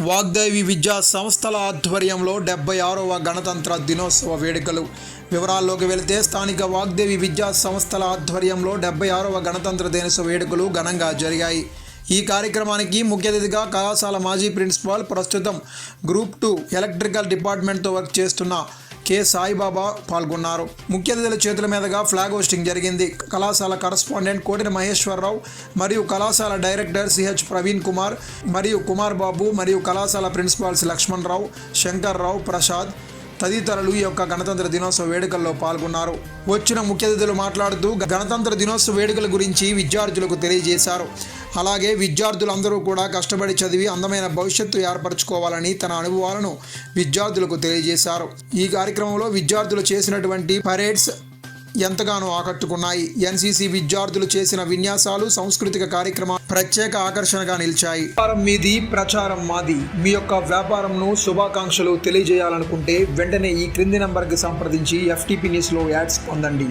వాగ్దేవి విద్యా సంస్థల ఆధ్వర్యంలో డెబ్బై ఆరవ గణతంత్ర దినోత్సవ వేడుకలు. వివరాల్లోకి వెళితే స్థానిక వాగ్దేవి విద్యా సంస్థల ఆధ్వర్యంలో డెబ్బై ఆరవ గణతంత్ర దినోత్సవ వేడుకలు ఘనంగా జరిగాయి. ఈ కార్యక్రమానికి ముఖ్య అతిథిగా కళాశాల మాజీ ప్రిన్సిపాల్ ప్రస్తుతం గ్రూప్ టూ ఎలక్ట్రికల్ డిపార్ట్మెంట్తో వర్క్ చేస్తున్న కె. సాయిబాబా పాల్గొన్నారు. ముఖ్య అతిథుల చేతుల మీదుగా ఫ్లాగ్ హోస్టింగ్ జరిగింది. కళాశాల కరస్పాండెంట్ కోటిన మహేశ్వరరావు మరియు కళాశాల డైరెక్టర్ సిహెచ్ ప్రవీణ్ కుమార్ మరియు కుమార్ బాబు మరియు కళాశాల ప్రిన్సిపాల్స్ లక్ష్మణ్ రావు శంకర్ రావు ప్రసాద్ తదితరులు ఈ యొక్క గణతంత్ర దినోత్సవ వేడుకల్లో పాల్గొన్నారు. వచ్చిన ముఖ్య అతిథులు మాట్లాడుతూ గణతంత్ర దినోత్సవ వేడుకల గురించి విద్యార్థులకు తెలియజేశారు. అలాగే విద్యార్థులందరూ కూడా కష్టపడి చదివి అందమైన భవిష్యత్తు ఏర్పరచుకోవాలని తన అనుభవాలను విద్యార్థులకు తెలియజేశారు. ఈ కార్యక్రమంలో విద్యార్థులు చేసినటువంటి పరేడ్స్ ఎంతగానో ఆకట్టుకున్నాయి. ఎన్సీసీ విద్యార్థులు చేసిన విన్యాసాలు సాంస్కృతిక కార్యక్రమాలు ప్రత్యేక ఆకర్షణగా నిలిచాయి. వ్యాపారం మీది ప్రచారం మాది. మీ యొక్క వ్యాపారంను శుభాకాంక్షలు తెలియజేయాలనుకుంటే వెంటనే ఈ క్రింది నంబర్కి సంప్రదించి ఎఫ్టీపీ న్యూస్లో యాడ్స్ పొందండి.